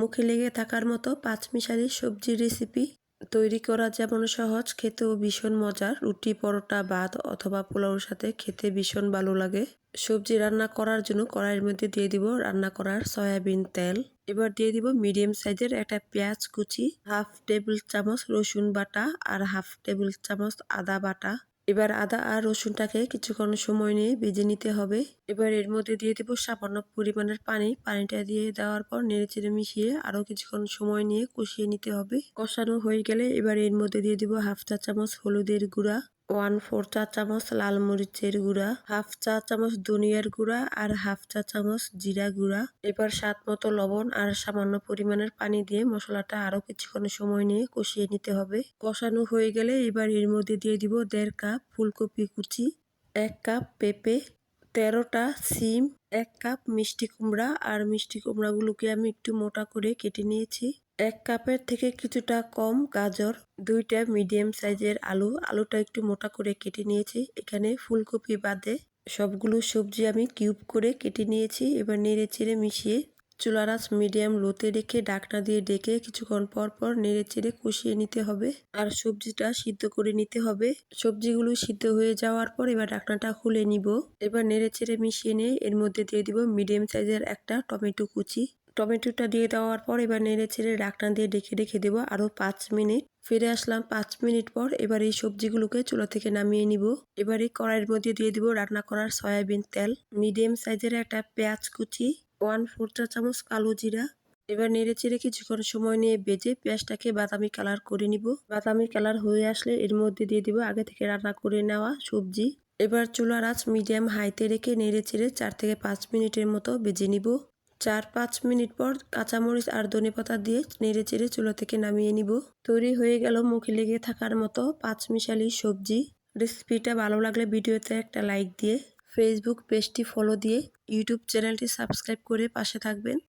মুখে লেগে থাকার মতো পাঁচমিশালি সবজি রেসিপি তৈরি করা যেমন সহজ, খেতেও ভীষণ মজার। রুটি, পরোটা, ভাত অথবা পোলাওর সাথে খেতে ভীষণ ভালো লাগে। সবজি রান্না করার জন্য কড়াইয়ের মধ্যে দিয়ে দিব রান্না করার সয়াবিন তেল। এবার দিয়ে দিব মিডিয়াম সাইজের একটা পেঁয়াজ কুচি হাফ টেবিল চামচ রসুন বাটা আর হাফ টেবিল চামচ আদা বাটা। এবার আদা আর রসুনটাকে কিছুক্ষণ সময় নিয়ে ভেজে নিতে হবে। এবার এর মধ্যে দিয়ে দেবো সামান্য পরিমাণের পানি। পানিটা দিয়ে দেওয়ার পর নেড়েচেড়ে মিশিয়ে আরও কিছুক্ষণ সময় নিয়ে কষিয়ে নিতে হবে। কষানো হয়ে গেলে এবার এর মধ্যে দিয়ে দেবো হাফ চা চামচ হলুদের গুঁড়া। ওয়ান ফোর চা চামচ লাল মরিচের গুঁড়া, হাফ চা চামচ ধনিয়ার গুঁড়া আর হাফ চা চামচ জিরা গুঁড়া। এবার স্বাদ মতো লবণ আর সামান্য পরিমাণের পানি দিয়ে মশলাটা আরও কিছুক্ষণ সময় নিয়ে কষিয়ে নিতে হবে। কষানো হয়ে গেলে এবার এর মধ্যে দিয়ে দিব দেড় কাপ ফুলকপি কুচি, এক কাপ পেঁপে, তেরোটা সিম, এক কাপ মিষ্টি কুমড়া। আর মিষ্টি কুমড়াগুলোকে আমি একটু মোটা করে কেটে নিয়েছি। এক কাপের থেকে কিছুটা কম গাজর, দুইটা মিডিয়াম সাইজের আলু। আলুটা একটু মোটা করে কেটে নিয়েছি। এখানে ফুলকপি বাদে সবগুলো সবজি আমি কিউব করে কেটে নিয়েছি। এবার নেড়ে চেড়ে মিশিয়ে চুলারাস মিডিয়াম লোতে রেখে ডাকনা দিয়ে ডেকে কিছুক্ষণ পর পর নেড়ে চেড়ে কষিয়ে নিতে হবে আর সবজিটা সিদ্ধ করে নিতে হবে। সবজিগুলো সিদ্ধ হয়ে যাওয়ার পর এবার ডাকনাটা খুলে নিব। এবার নেড়ে চেড়ে মিশিয়ে নিয়ে এর মধ্যে দিয়ে দিব মিডিয়াম সাইজের একটা টমেটো কুচি। টমেটোটা দিয়ে দেওয়ার পর এবার নেড়ে ছেড়ে ডাকনা দিয়ে ডেকে রেখে দেবো। আরও পাঁচ মিনিট। ফিরে আসলাম পাঁচ মিনিট পর। এবার এই সবজিগুলোকে চুলা থেকে নামিয়ে নিব। এবার এই কড়াইয়ের মধ্যে দিয়ে দিব রান্না করার সয়াবিন তেল, মিডিয়াম সাইজের একটা পেঁয়াজ কুচি, ওয়ান ফোর চা চামচ কালো জিরা। এবার নেড়ে চেড়ে কিছুক্ষণ সময় নিয়ে বেজে পেঁয়াজটাকে বাদামি কালার করে নিব। বাদামি কালার হয়ে আসলে এর মধ্যে দিয়ে দিব আগে থেকে রান্না করে নেওয়া সবজি। এবার চুলার আঁচ মিডিয়াম হাইতে রেখে নেড়ে চেড়ে চার থেকে পাঁচ মিনিটের মতো বেজে নিব। চার পাঁচ মিনিট পর কাঁচামরিচ আর ধনে পাতা দিয়ে নেড়ে চেড়ে চুলা থেকে নামিয়ে নিব। তৈরি হয়ে গেল মুখে লেগে থাকার মতো পাঁচ মিশালি সবজি। রেসিপিটা ভালো লাগলে ভিডিওতে একটা লাইক দিয়ে ফেসবুক পেজটি ফলো দিয়ে ইউটিউব চ্যানেলটি সাবস্ক্রাইব করে পাশে থাকবেন।